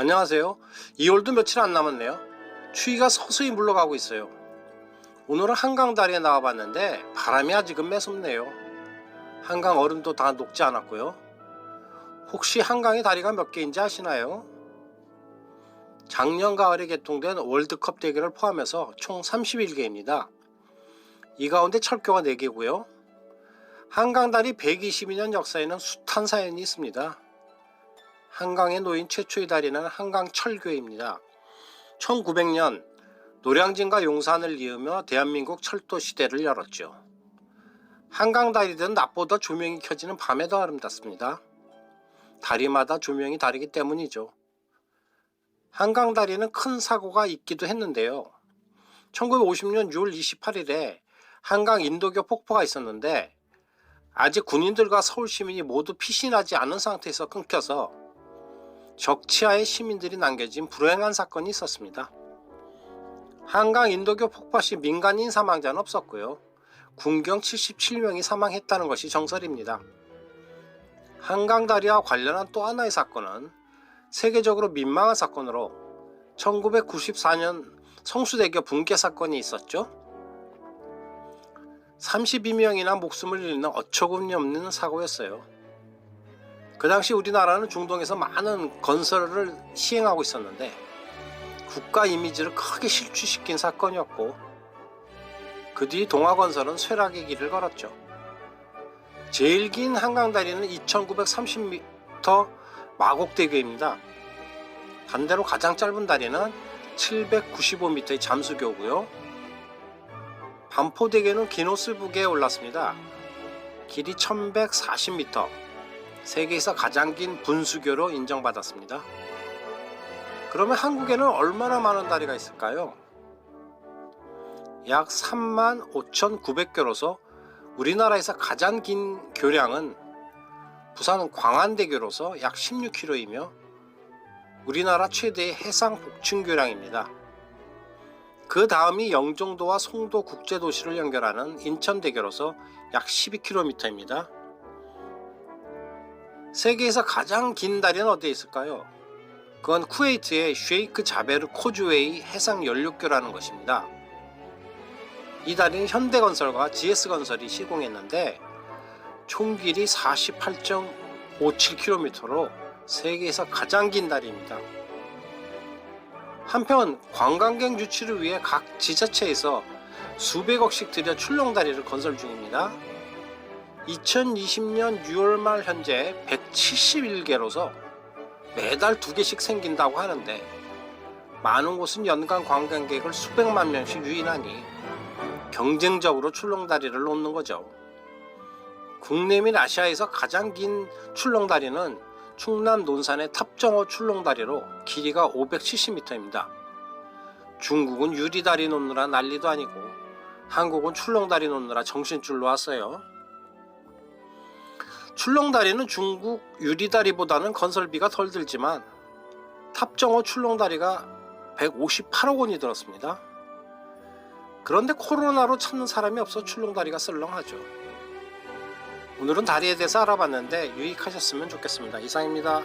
안녕하세요. 2월도 며칠 안 남았네요. 추위가 서서히 물러가고 있어요. 오늘은 한강 다리에 나와봤는데 바람이 아직은 매섭네요. 한강 얼음도 다 녹지 않았고요. 혹시 한강의 다리가 몇 개인지 아시나요? 작년 가을에 개통된 월드컵 대결을 포함해서 총 31개입니다. 이 가운데 철교가 4개고요. 한강다리 122년 역사에는 숱한 사연이 있습니다. 한강에 놓인 최초의 다리는 한강철교입니다. 1900년 노량진과 용산을 이으며 대한민국 철도 시대를 열었죠. 한강 다리는 낮보다 조명이 켜지는 밤에 더 아름답습니다. 다리마다 조명이 다르기 때문이죠. 한강 다리는 큰 사고가 있기도 했는데요. 1950년 6월 28일에 한강 인도교 폭포가 있었는데 아직 군인들과 서울 시민이 모두 피신하지 않은 상태에서 끊겨서 적치하에 시민들이 남겨진 불행한 사건이 있었습니다. 한강 인도교 폭파 시 민간인 사망자는 없었고요. 군경 77명이 사망했다는 것이 정설입니다. 한강 다리와 관련한 또 하나의 사건은 세계적으로 민망한 사건으로 1994년 성수대교 붕괴 사건이 있었죠. 32명이나 목숨을 잃는 어처구니 없는 사고였어요. 그 당시 우리나라는 중동에서 많은 건설을 시행하고 있었는데 국가 이미지를 크게 실추시킨 사건이었고 그 뒤 동아건설은 쇠락의 길을 걸었죠. 제일 긴 한강다리는 2930m 마곡대교입니다. 반대로 가장 짧은 다리는 795m의 잠수교고요. 반포대교는 기노스북에 올랐습니다. 길이 1140m, 세계에서 가장 긴 분수교로 인정받았습니다. 그러면 한국에는 얼마나 많은 다리가 있을까요? 약 3만 5,900교로서 우리나라에서 가장 긴 교량은 부산 광안대교로서 약 16km이며 우리나라 최대의 해상 복층 교량입니다. 그 다음이 영종도와 송도 국제도시를 연결하는 인천대교로서 약 12km입니다. 세계에서 가장 긴 다리는 어디에 있을까요? 그건 쿠웨이트의 쉐이크 자베르 코즈웨이 해상 연륙교라는 것입니다. 이 다리는 현대건설과 GS건설이 시공했는데 총 길이 48.57km로 세계에서 가장 긴 다리입니다. 한편 관광객 유치를 위해 각 지자체에서 수백억씩 들여 출렁다리를 건설 중입니다. 2020년 6월 말 현재 171개로서 매달 두 개씩 생긴다고 하는데 많은 곳은 연간 관광객을 수백만 명씩 유인하니 경쟁적으로 출렁다리를 놓는 거죠. 국내 및 아시아에서 가장 긴 출렁다리는 충남 논산의 탑정호 출렁다리로 길이가 570m입니다. 중국은 유리다리 놓느라 난리도 아니고 한국은 출렁다리 놓느라 정신줄 놓았어요. 출렁다리는 중국 유리다리보다는 건설비가 덜 들지만 탑정호 출렁다리가 158억 원이 들었습니다. 그런데 코로나로 찾는 사람이 없어 출렁다리가 썰렁하죠. 오늘은 다리에 대해서 알아봤는데 유익하셨으면 좋겠습니다. 이상입니다.